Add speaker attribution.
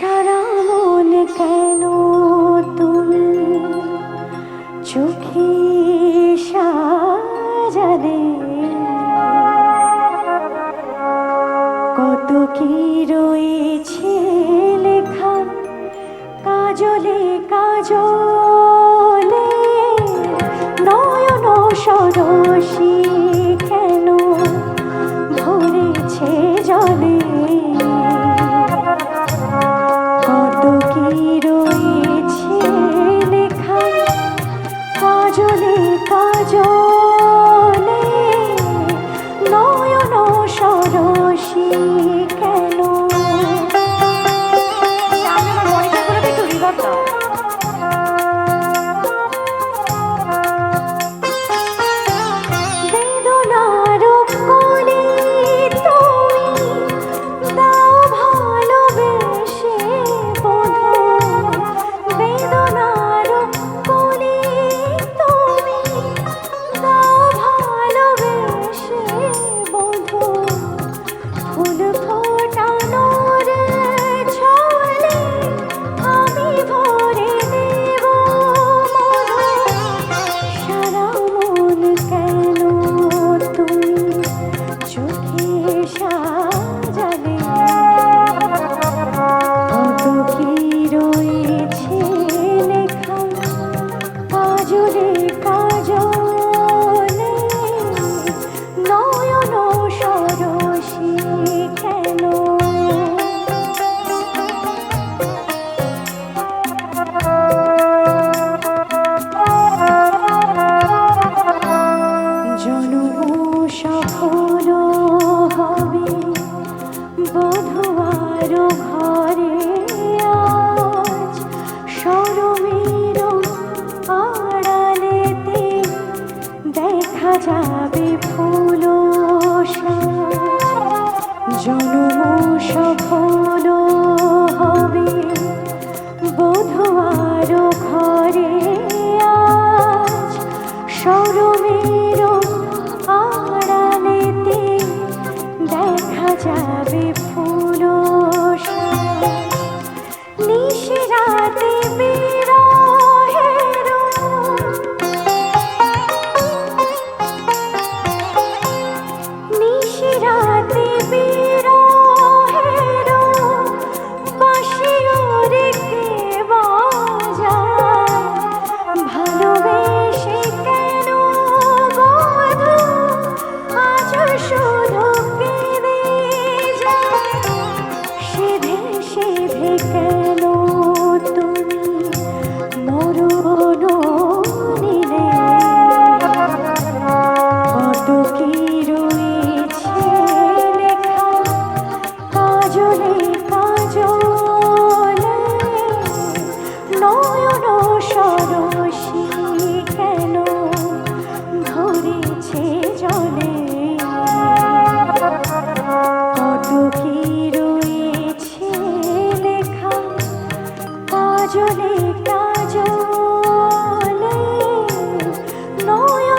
Speaker 1: সারা কেন তুমি চোখে সাজাদে কত কি রয়েছে লেখা? কাজলে কাজলে নয়ন সরসী Thank you. বধুয়ার ঘরে আজ সরমের দেখা যাবে ফুল জনম সফল হবে বধুয়ার ঘরে আজ সরমের আড় দেখা যাবে।